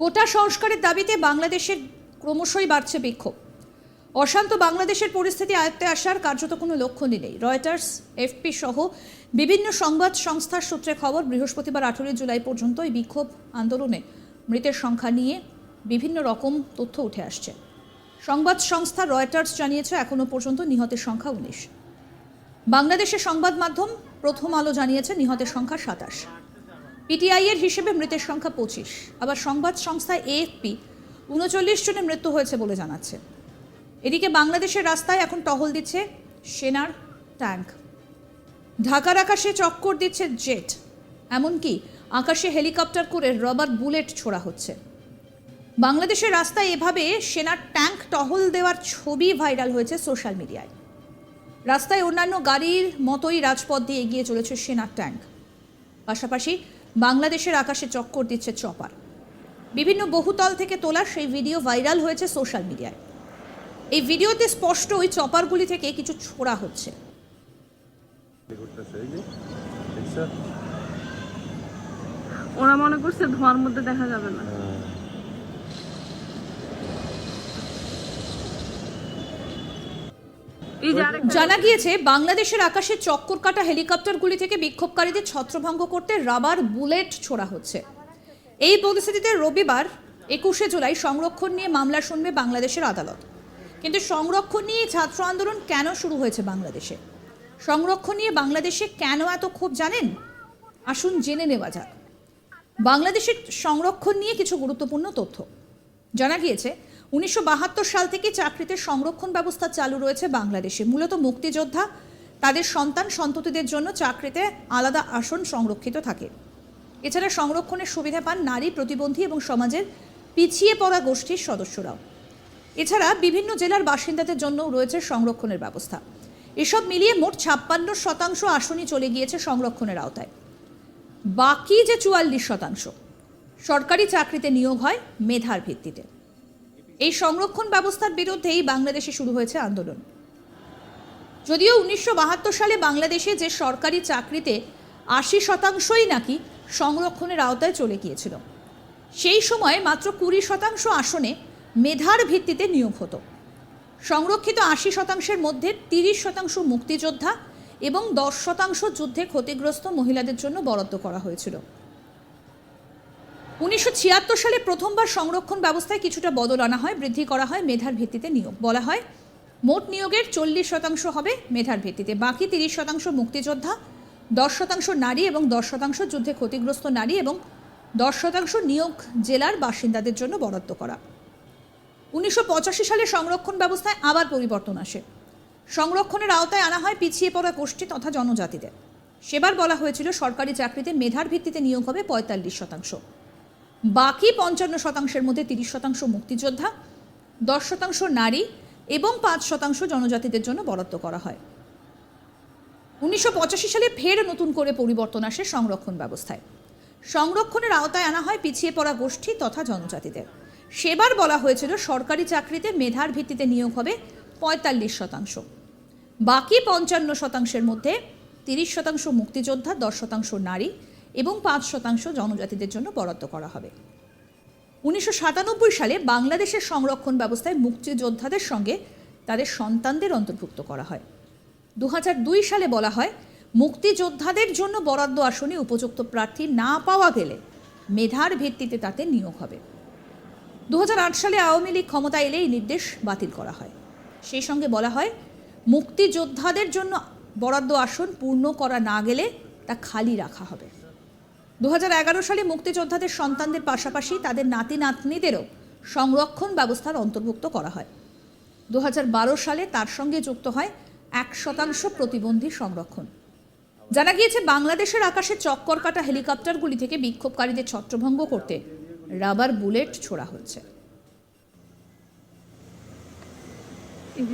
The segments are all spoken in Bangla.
কোটা সংস্কারের দাবিতে বাংলাদেশের ক্রমশই বাড়ছে বিক্ষোভ। অশান্ত বাংলাদেশের পরিস্থিতি আয়ত্তে আসার কার্যত কোনো লক্ষণই নেই। রয়টার্স, এফপি সহ বিভিন্ন সংবাদ সংস্থার সূত্রে খবর, বৃহস্পতিবার আঠেরোই জুলাই পর্যন্ত এই বিক্ষোভ আন্দোলনে মৃতের সংখ্যা নিয়ে বিভিন্ন রকম তথ্য উঠে আসছে। সংবাদ সংস্থা রয়টার্স জানিয়েছে এখনও পর্যন্ত নিহতের সংখ্যা উনিশ। বাংলাদেশের সংবাদ মাধ্যম প্রথম আলো জানিয়েছে, নিহতের সংখ্যা সাতাশ। পিটিআই এর হিসেবে মৃতের সংখ্যা পঁচিশ। আবার সংবাদ সংস্থা এএফপি উনচল্লিশ জনের মৃত্যু হয়েছে বলে জানাচ্ছে। এদিকে বাংলাদেশের রাস্তায় এখন টহল দিচ্ছে সেনার ট্যাঙ্ক। ঢাকার আকাশে চক্কর দিচ্ছে জেট। এমনকি আকাশে হেলিকপ্টার করে রবার বুলেট ছোড়া হচ্ছে। বাংলাদেশের রাস্তায় এভাবে সেনার ট্যাঙ্ক টহল দেওয়ার ছবি ভাইরাল হয়েছে সোশ্যাল মিডিয়ায়। রাস্তায় অন্যান্য গাড়ির মতোই রাজপথ দিয়ে এগিয়ে চলেছে সেনার ট্যাঙ্ক। পাশাপাশি বাংলাদেশের আকাশে চক্কর দিচ্ছে চপার। বিভিন্ন বহুতল থেকে তোলা সেই ভিডিও ভাইরাল হয়েছে সোশ্যাল মিডিয়ায়। এই ভিডিওতে স্পষ্ট ওই চপারগুলি থেকে কিছু ছোড়া হচ্ছে। ওরা মনে করছে ধোঁয়ার মধ্যে দেখা যাবে না এই যে আরেকটা জানা গিয়েছে বাংলাদেশের আকাশে চক্কর কাটা হেলিকপ্টারগুলি থেকে বিক্ষোভকারীদের ছত্রভঙ্গ করতে রাবার বুলেট ছোড়া হচ্ছে। এই পরিস্থিতিতে রবিবার একুশে জুলাই সংরক্ষণ নিয়ে মামলা শুনবে বাংলাদেশের আদালত। কিন্তু সংরক্ষণ নিয়ে ছাত্র আন্দোলন কেন শুরু হয়েছে বাংলাদেশে? সংরক্ষণ নিয়ে বাংলাদেশে কেন এত ক্ষোভ জানেন? আসুন জেনে নেওয়া যাক। বাংলাদেশের সংরক্ষণ নিয়ে কিছু গুরুত্বপূর্ণ তথ্য। জানা গিয়েছে উনিশশো বাহাত্তর সাল থেকে চাকরিতে সংরক্ষণ ব্যবস্থা চালু রয়েছে বাংলাদেশে। মূলত মুক্তিযোদ্ধা, তাদের সন্তান সন্ততিদের জন্য চাকরিতে আলাদা আসন সংরক্ষিত থাকে। এছাড়া সংরক্ষণের সুবিধা পান নারী প্রতিবন্ধী এবং সমাজের পিছিয়ে পড়া গোষ্ঠীর সদস্যরাও। এছাড়া বিভিন্ন জেলার বাসিন্দাদের জন্যও রয়েছে সংরক্ষণের ব্যবস্থা। এসব মিলিয়ে মোট ছাপ্পান্ন শতাংশ আসনই চলে গিয়েছে সংরক্ষণের আওতায়। বাকি যে চুয়াল্লিশ শতাংশ, সরকারি চাকরিতে নিয়োগ হয় মেধার ভিত্তিতে। এই সংরক্ষণ ব্যবস্থার বিরুদ্ধেই বাংলাদেশে শুরু হয়েছে আন্দোলন। যদিও উনিশশো বাহাত্তর সালে বাংলাদেশে যে সরকারি চাকরিতে আশি শতাংশই নাকি সংরক্ষণের আওতায় চলে গিয়েছিল, সেই সময় মাত্র কুড়ি শতাংশ আসনে মেধার ভিত্তিতে নিয়োগ হতো। সংরক্ষিত আশি শতাংশের মধ্যে তিরিশ শতাংশ মুক্তিযোদ্ধা এবং দশ শতাংশ যুদ্ধে ক্ষতিগ্রস্ত মহিলাদের জন্য বরাদ্দ করা হয়েছিল। উনিশশো ছিয়াত্তর সালে প্রথমবার সংরক্ষণ ব্যবস্থায় কিছুটা বদল আনা হয়, বৃদ্ধি করা হয় মেধার ভিত্তিতে নিয়োগ। বলা হয়, মোট নিয়োগের চল্লিশ শতাংশ হবে মেধার ভিত্তিতে, বাকি তিরিশ শতাংশ মুক্তিযোদ্ধা, দশ শতাংশ নারী এবং দশ শতাংশ যুদ্ধে ক্ষতিগ্রস্ত নারী এবং দশ শতাংশ নিয়োগ জেলার বাসিন্দাদের জন্য বরাদ্দ করা। উনিশশো পঁচাশি সালে সংরক্ষণ ব্যবস্থায় আবার পরিবর্তন আসে। সংরক্ষণের আওতায় আনা হয় পিছিয়ে পড়া গোষ্ঠী তথা জনজাতিদের। সেবার বলা হয়েছিল, সরকারি চাকরিতে মেধার ভিত্তিতে নিয়োগ হবে পঁয়তাল্লিশ শতাংশ। বাকি পঞ্চান্ন শতাংশের মধ্যে তিরিশ শতাংশ মুক্তিযোদ্ধা, দশ শতাংশ নারী এবং পাঁচ শতাংশ জনজাতিদের জন্য বরাদ্দ করা হয়। উনিশশো পঁচাশি সালে ফের নতুন করে পরিবর্তন আসে সংরক্ষণ ব্যবস্থায়। সংরক্ষণের আওতায় আনা হয় পিছিয়ে পড়া গোষ্ঠী তথা জনজাতিদের। সেবার বলা হয়েছিল সরকারি চাকরিতে মেধার ভিত্তিতে নিয়োগ হবে পঁয়তাল্লিশ শতাংশ। বাকি পঞ্চান্ন শতাংশের মধ্যে তিরিশ শতাংশ মুক্তিযোদ্ধা, দশ শতাংশ নারী এবং পাঁচ শতাংশ জনজাতিদের জন্য বরাদ্দ করা হবে। উনিশশো সাতানব্বই সালে বাংলাদেশের সংরক্ষণ ব্যবস্থায় মুক্তিযোদ্ধাদের সঙ্গে তাদের সন্তানদের অন্তর্ভুক্ত করা হয়। দু সালে বলা হয়, মুক্তিযোদ্ধাদের জন্য বরাদ্দ আসনে উপযুক্ত প্রার্থী না পাওয়া গেলে মেধার ভিত্তিতে তাতে নিয়োগ হবে। দু হাজার আট সালে আওয়ামী লীগ ক্ষমতা এলে এই নির্দেশ বাতিল করা হয়। সেই সঙ্গে বলা হয়, মুক্তিযোদ্ধাদের জন্য বরাদ্দ আসন পূর্ণ করা না গেলে তা খালি রাখা হবে। দু হাজার এগারো সালে মুক্তিযোদ্ধাদের সন্তানদের পাশাপাশি তাদের নাতি নাতনিদেরও সংরক্ষণ ব্যবস্থার অন্তর্ভুক্ত করা হয়। দু হাজার বারো সালে তার সঙ্গে যুক্ত হয় এক শতাংশ প্রতিবন্ধী সংরক্ষণ। জানা গিয়েছে, বাংলাদেশের আকাশে চক্কর কাটা হেলিকপ্টারগুলি থেকে বিক্ষোভকারীদের ছত্রভঙ্গ করতে রাবার বুলেট ছোড়া হচ্ছে।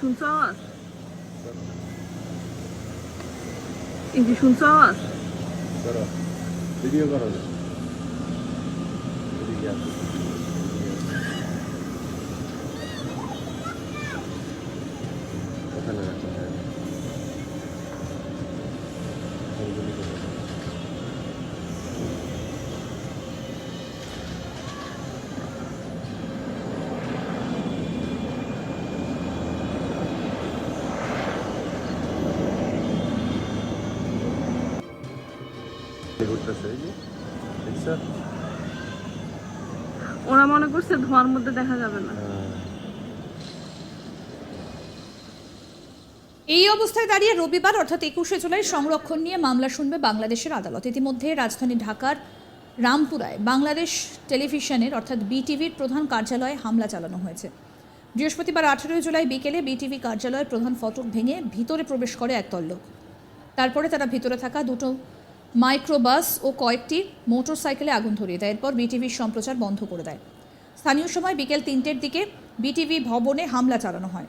শুনছো শুনছো ভিডিও করো না। এদিকে আসো। ওখানে রাখো, হ্যাঁ। ওইগুলি করো। ওরা মনে করছে ধোঁয়ার মধ্যে দেখা যাবে না। হ্যাঁ। এই অবস্থায় দাঁড়িয়ে রবিবার অর্থাৎ একুশে জুলাই সংরক্ষণ নিয়ে মামলা শুনবে বাংলাদেশের আদালত। ইতিমধ্যে রাজধানী ঢাকার রামপুরায় বাংলাদেশ টেলিভিশনের অর্থাৎ বিটিভির প্রধান কার্যালয়ে হামলা চালানো হয়েছে। বৃহস্পতিবার আঠেরোই জুলাই বিকেলে বিটিভি কার্যালয়ের প্রধান ফটক ভেঙে ভিতরে প্রবেশ করে একদল লোক তারপরে তারা ভিতরে থাকা দুটো মাইক্রোবাস ও কয়েকটি মোটরসাইকেলে আগুন ধরিয়ে দেয়। এরপর বিটিভির সম্প্রচার বন্ধ করে দেয়। স্থানীয় সময় বিকেল তিনটের দিকে বিটিভি ভবনে হামলা চালানো হয়।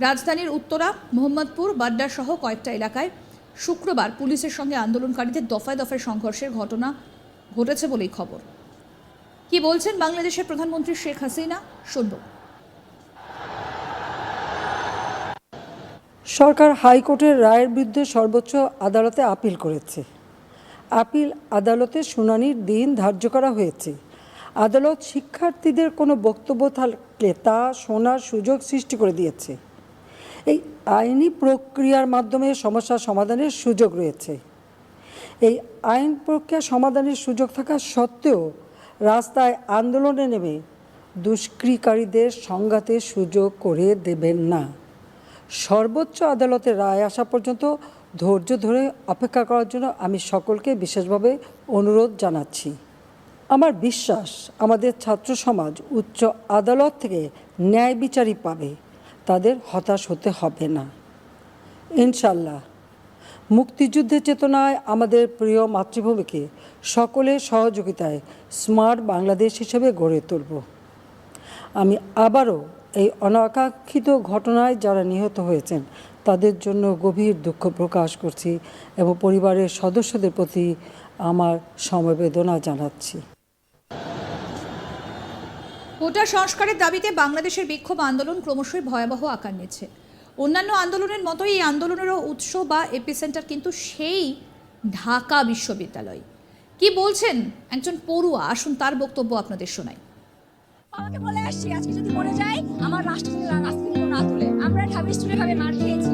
রাজধানীর উত্তরা, মোহাম্মদপুর, বাড্ডা সহ কয়েকটা এলাকায় শুক্রবার পুলিশের সঙ্গে আন্দোলনকারীদের দফায় দফায় সংঘর্ষের ঘটনা ঘটেছে বলেই খবর। কি বলছেন বাংলাদেশের প্রধানমন্ত্রী শেখ হাসিনা? শুনব। সরকার হাইকোর্টের রায়ের বিরুদ্ধে সর্বোচ্চ আদালতে আপিল করেছে। আপিল আদালতে শুনানির দিন ধার্য করা হয়েছে। আদালত শিক্ষার্থীদের কোনো বক্তব্য থাকলে তা শোনার সুযোগ সৃষ্টি করে দিয়েছে। এই আইনি প্রক্রিয়ার মাধ্যমে সমস্যা সমাধানের সুযোগ রয়েছে। এই আইন প্রক্রিয়া সমাধানের সুযোগ থাকা সত্ত্বেও রাস্তায় আন্দোলনে নেমে দুষ্কৃকারীদের সংঘাতের সুযোগ করে দেবেন না। সর্বোচ্চ আদালতের রায় আসা পর্যন্ত ধৈর্য ধরে অপেক্ষা করার জন্য আমি সকলকে বিশেষভাবে অনুরোধ জানাচ্ছি। আমার বিশ্বাস আমাদের ছাত্র সমাজ উচ্চ আদালত থেকে ন্যায় বিচারই পাবে, তাদের হতাশ হতে হবে না। ইনশাল্লাহ মুক্তিযুদ্ধের চেতনায় আমাদের প্রিয় মাতৃভূমিকে সকলের সহযোগিতায় স্মার্ট বাংলাদেশ হিসেবে গড়ে তুলব। আমি আবারও এই অনাকাঙ্ক্ষিত ঘটনায় যারা নিহত হয়েছেন তাদের জন্য গভীর দুঃখ প্রকাশ করছি এবং পরিবারের সদস্যদের প্রতি আমার সমবেদনা জানাচ্ছি। কোটা সংস্কারের দাবিতে বাংলাদেশের বিক্ষোভ আন্দোলন ক্রমশই ভয়াবহ আকার নিচ্ছে। অন্যান্য আন্দোলনের মতোই এই আন্দোলনেরও উৎস বা এপিসেন্টার কিন্তু সেই ঢাকা বিশ্ববিদ্যালয়। কি বলছেন একজন পড়ুয়া? আসুন তার বক্তব্য আপনাদের শোনাই। আমাকে বলে আসছি আজকে যদি মরে যাই আমার রাষ্ট্র না তুলে। আমরা ঢাবি স্টুডেন্ট ভাবে মার খেয়েছি।